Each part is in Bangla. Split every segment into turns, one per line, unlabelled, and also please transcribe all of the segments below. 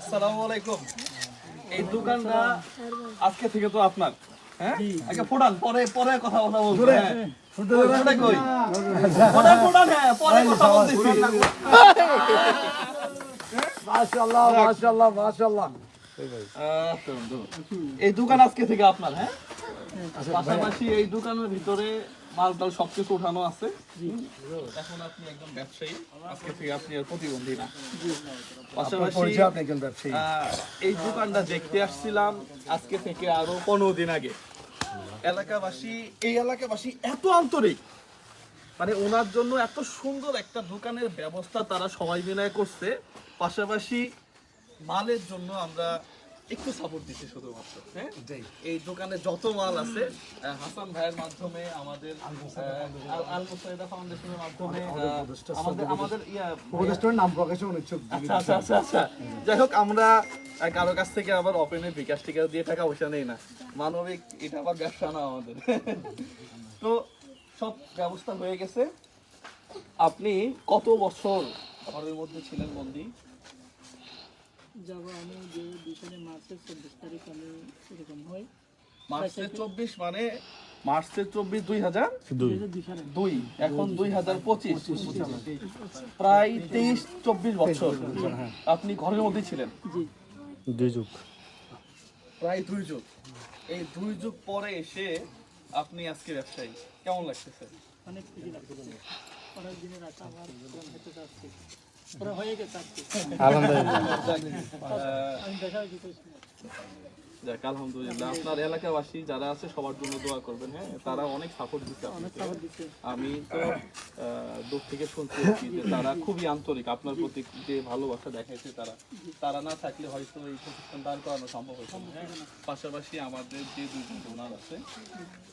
আসসালামু আলাইকুম। এই দোকানটা আজকে থেকে তো আপনার হ্যাঁ? আগে ফোটান পরে পরে কথা বলা বলব হ্যাঁ। হ্যাঁ এই দোকান আজকে থেকে আপনার হ্যাঁ? পাশাপাশি এই দোকানের ভিতরে মাল টাল সবকিছু উঠানো আছে। এখন আপনি একদম ব্যবসায়ী আজকে থেকে আপনি আর প্রতিবন্ধী না। পাশাপাশি
আপনি একজন ব্যবসায়ী।
এই দোকানটা দেখতে আসছিলাম আজকে থেকে আরও পনেরো দিন আগে। এলাকাবাসী এই এলাকাবাসী এত আন্তরিক। মানে ওনার জন্য এত সুন্দর একটা দোকানের ব্যবস্থা তারা সবাই মিলে করছে। পাশাপাশি মালের জন্য আমরা একটু সাপোর্ট দিচ্ছি শুধুমাত্র হ্যাঁ? এই দোকানে যত মাল আছে হাসান ভাইয়ের মাধ্যমে আমাদের আল- মুসাইদা ফাউন্ডেশনের মাধ্যমে আমাদের আমাদের ইয়া
উপদেষ্টার নাম প্রকাশে অনিচ্ছুক
আচ্ছা আচ্ছা আচ্ছা আচ্ছা। যাই হোক আমরা কারও কাছ থেকে আবার ওপেনে বিকাশ টিকা দিয়ে টাকা পয়সা নেই না। মানবিক এটা আবার ব্যবসা না আমাদের। তো সব ব্যবস্থা হয়ে গেছে। আপনি কত বছর ঘরের মধ্যে ছিলেন বন্দি?
যাব আমি যে দুই সালে মার্চের চব্বিশ তারিখ আমি এরকম হয়।
মার্চের চব্বিশ মানে মার্চের চব্বিশ দুই হাজার?
দুই।
এখন দুই হাজার পঁচিশ। প্রায় তেইশ চব্বিশ বছর আপনি ঘরের মধ্যে ছিলেন।
জি।
প্রায় দুই যুগ। এই দুই যুগ পরে এসে আপনি আজকে ব্যবসায়ী। কেমন লাগতেছে?
অনেক লাগছে অনেক দিনের আশা আমার পূরণ
যাক আলহামদুলিল্লাহ। আপনার এলাকাবাসী যারা আছে সবার জন্য দোয়া করবেন হ্যাঁ? তারা অনেক সাপোর্ট দিচ্ছে আমি তো দূর থেকে কি যে তারা খুবই আন্তরিক। আপনার প্রতি যে ভালোবাসা দেখাইছে তারা। তারা না থাকলে হয়তো এই প্রতিষ্ঠান দাঁড় করানো সম্ভব হতো না হ্যাঁ? পাশাপাশি আমাদের যে দুজন ডোনার আছে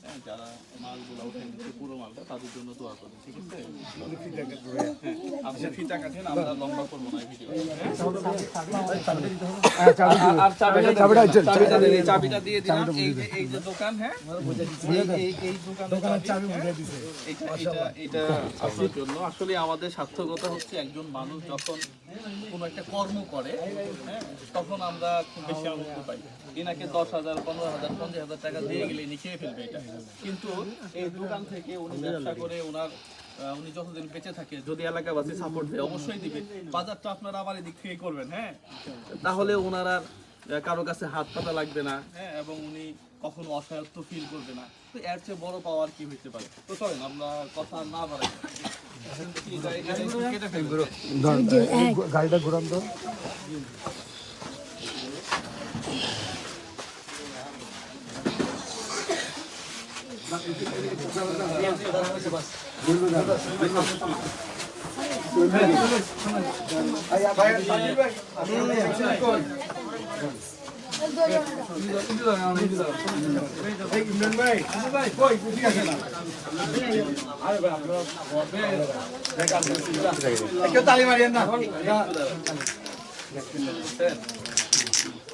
হ্যাঁ, যারা মালগুলো উঠে নিচ্ছে পুরো মালটা তাদের জন্য দোয়া করবেন ঠিক আছে? হ্যাঁ, আপনি ফিতা কাটেন আমরা লম্বা করব না ভিডিও আর চাবিটা এই চাবিটা দিয়ে দিলাম। এই এই যে দোকান হ্যাঁ? এই- এই এই দোকানের চাবি? এটা এটা এটা আপনার জন্য আসলে আমাদের সার্থকতা হচ্ছে একজন মানুষ যখন কোনো একটা কর্ম করে হ্যাঁ তখন আমরা খুব বেশি আনন্দ পাই। এনাকে দশ হাজার পনেরো হাজার পঞ্চাশ হাজার টাকা দিয়ে গেলে ইনি খেয়ে ফেলবে এটা। কিন্তু এই দোকান থেকে উনি ব্যবসা করে ওনার উনি যতদিন বেঁচে থাকে যদি এলাকাবাসী সাপোর্ট দেয় অবশ্যই দিবে। বাজারটা আপনারা আমার এদিক থেকে করবেন হ্যাঁ? তাহলে ওনার কারও কাছে হাত পাতা লাগবে না হ্যাঁ এবং উনি কখনো অসহায়ত্ব ফিল করবে না তো এর চেয়ে বড় পাওয়ার কি হইতে পারে তো চলেন আমরা কথা না বাড়াই।
গাড়িটা ঘুরান তো কেউ তালি মারিয়েন না
বুঝছেন?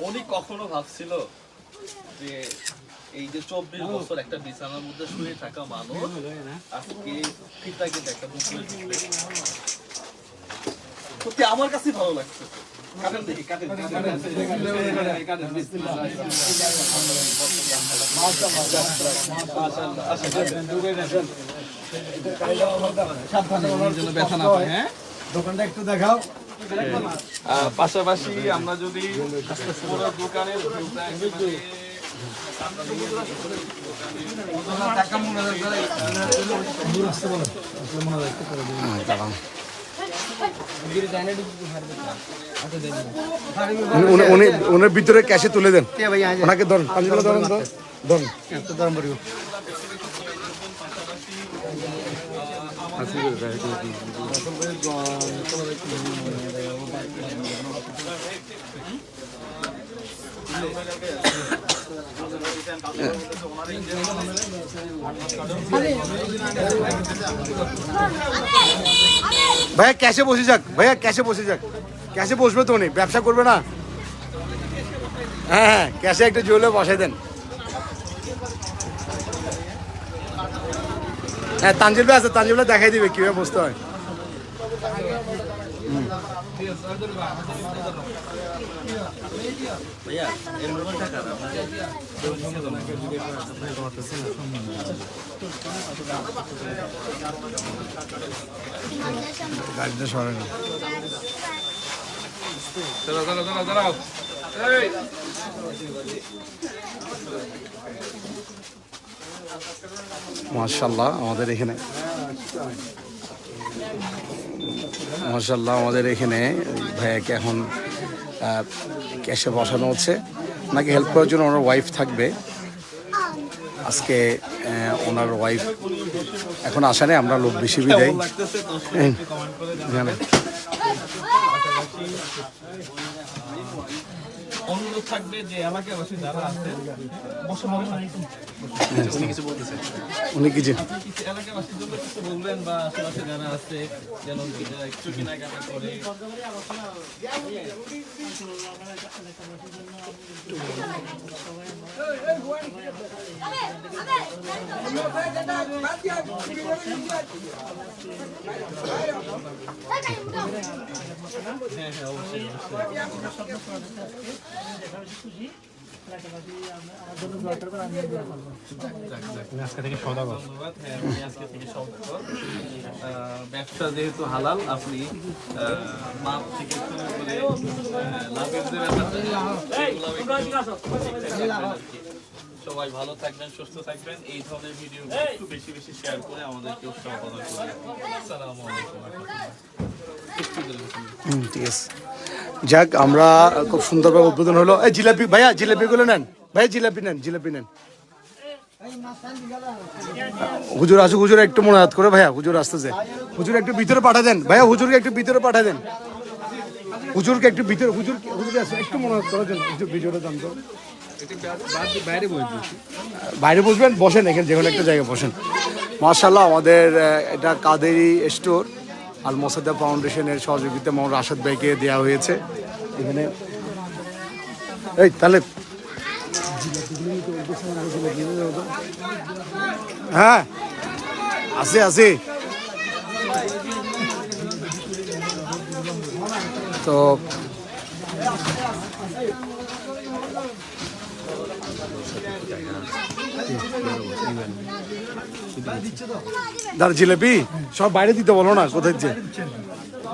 উনি কখনো ভাবছিল যে এই যে চব্বিশ বছর একটা বিছানার মধ্যে শুয়ে থাকা মানুষ আজকে একটা সত্যি আমার কাছে ভালো লাগছে। হ্যাঁ?
দোকানটা একটু দেখাও
পাশাপাশি আমরা যদি দোকানের একেবারে
উনি- উনি উনি ভিতরে ক্যাশে তুলে দেন ওনাকে ধরুন পাঞ্জাবি ধরুন তো ধরুন ভাইয়া ক্যাশে বসে যাক। ভাইয়া ক্যাশে বসে যাক। ক্যাশে বসবে তো ব্যবসা করবে না। হ্যাঁ হ্যাঁ ক্যাশে একটা জুয়েলে বসাই দেন। হ্যাঁ তানজিল আছে, তানজিল দেখাই দিবে, কীভাবে বসতে হয়। গাড়িটা সরে না
দাঁড়াও দাঁড়াও দাঁড়াও এই
মার্শাল্লাহ আমাদের এখানে। মার্শাল্লাহ আমাদের এখানে ভাইয়াকে এখন ক্যাশে বসানো হচ্ছে। ওনাকে হেল্প করার জন্য ওনার ওয়াইফ থাকবে। আজকে ওনার ওয়াইফ এখন আসা নেই আমরা লোক বেশি বিদায়। এখানে
অনুরোধ থাকবে যে এলাকাবাসী যারা আছেন বসে উনি কিছু বলতেছেন বলবেন বা আশেপাশে যারা আছে যেন একটু কেনাকাটা করে হ্যাঁ হ্যাঁ অবশ্যই অবশ্যই ধন্যবাদ হ্যাঁ আজকে থেকে ব্যবসা যেহেতু হালাল আপনি মাপ থেকে শুরু করে লাভের যে ব্যাপারটা। সবাই ভালো থাকবেন সুস্থ থাকবেন এই ধরনের ভিডিও একটু বেশি বেশি শেয়ার করে আমাদেরকে উৎসাহ প্রদান করবেন আসসালামু আলাইকুম ওয়া রাহমাতুল্লাহ। একটু দিলেন।
হুম, ঠিক আছে যাক, আমরা খুব সুন্দরভাবে উদ্বোধন হলো। এই জিলাপি, ভাইয়া, জিলাপিগুলো নেন। ভাইয়া, জিলাপি নেন জিলাপি নেন। হুজুর আসুক, হুজুর একটু মনে হাত করে, ভাইয়া, হুজুর আসতেছে। হুজুর একটু ভিতরে পাঠা দেন। ভাইয়া, হুজুরকে একটু ভিতরে পাঠা দেন। হুজুরকে একটু ভিতরে হুজুর হুজুর আসে একটু মনে হাত করার জন্য ভিতরে যান তো বাইরে বসবেন, বসেন এখানে যে কোনো একটা জায়গায় বসেন। মার্শাল্লাহ আমাদের এটা কাদেরি স্টোর আল মোসাদ্দা ফাউন্ডেশনের সহযোগিতা মোহাম্মদ রাশেদ ভাইকে দেওয়া হয়েছে। এখানে এই তাহলে হ্যাঁ আছে আছে। তো দাঁড়া জিলেপি? সব বাইরে দিতে বলো না, কোথায় যে?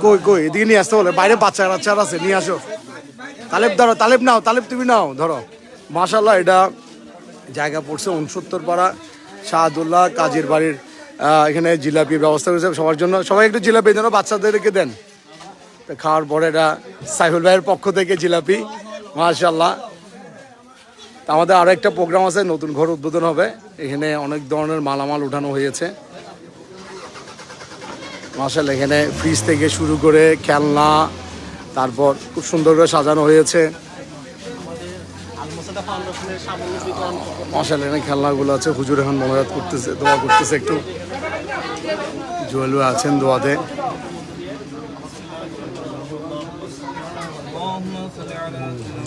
কই কই, এদিকে নিয়ে আসতে বলে। বাইরে বাচ্চা, বাচ্চারা আছে, নিয়ে আসো। তালেব, ধরো, তালেব নাও, তালেব তুমি নাও, ধরো। মাশাল্লাহ এটা জায়গা পড়ছে উনসত্তর পাড়া, শাহাদুল্লাহ কাজীর বাড়ির এখানে জিলাপির ব্যবস্থা করেছে সবার জন্য। সবাই একটু জিলাপি যেন বাচ্চাদেরকে দেন। খাওয়ার পরে এটা সাইফুল ভাইয়ের পক্ষ থেকে জিলাপি মাশাল্লাহ তা আমাদের আরও একটা প্রোগ্রাম আছে নতুন ঘর উদ্বোধন হবে এখানে অনেক ধরনের মালামাল উঠানো হয়েছে মাসাল এখানে ফ্রিজ থেকে শুরু করে খেলনা তারপর খুব সুন্দর করে সাজানো হয়েছে মশাল এখানে খেলনাগুলো আছে হুজুর এখন মনোজাত করতেছে দোয়া করতেছে একটু জুয়েল ভাই আছেন দোয়াতে
اللهم صل على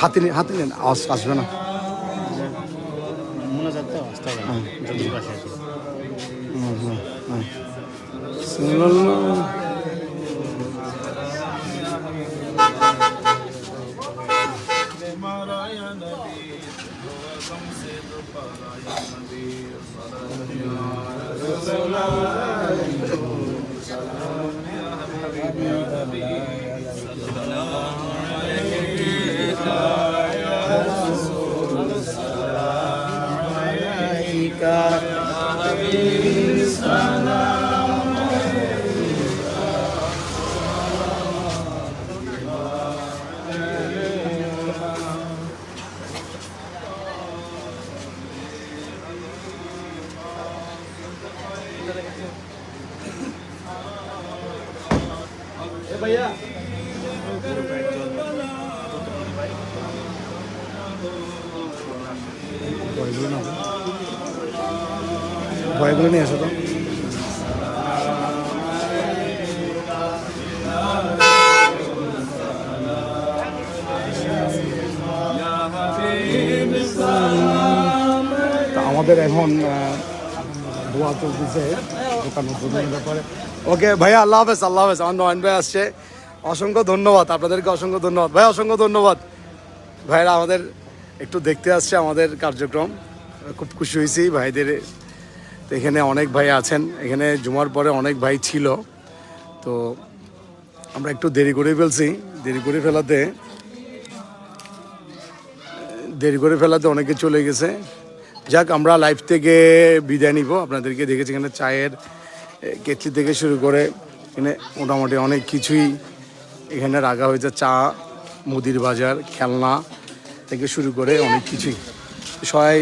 হাতে হাতে নিন আওয়াজ আসবে না। সাল্লাল্লাহু ভয়গুলো নিয়ে আসো তো। আমাদের এখন দোয়া চলতেছে। দোকান উদ্বোধনের ব্যাপারে। ওকে ভাইয়া আল্লাহ হাফেজ আল্লাহ হাফেজ। আমার নয়ন ভাই আসছে। অসংখ্য ধন্যবাদ, আপনাদেরকে অসংখ্য ধন্যবাদ। ভাই, অসংখ্য ধন্যবাদ। ভাইরা, আমাদের একটু দেখতে আসছে আমাদের কার্যক্রম। খুব খুশি হয়েছি। ভাইদের এখানে অনেক ভাই আছেন। এখানে জুমার পরে অনেক ভাই ছিল। তো আমরা একটু দেরি করে ফেলছি। দেরি করে ফেলাতে, দেরি করে ফেলাতে অনেকে চলে গেছে। যাক, আমরা লাইফ থেকে বিদায় নিব। আপনাদেরকে দেখেছি এখানে চায়ের কেটলি থেকে শুরু করে এখানে মোটামুটি অনেক কিছুই এখানে রাখা হয়েছে। চা, মুদির বাজার, খেলনা থেকে শুরু করে অনেক কিছুই। সবাই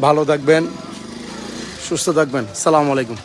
ভালো থাকবেন, সুস্থ থাকবেন। সালাম আলাইকুম।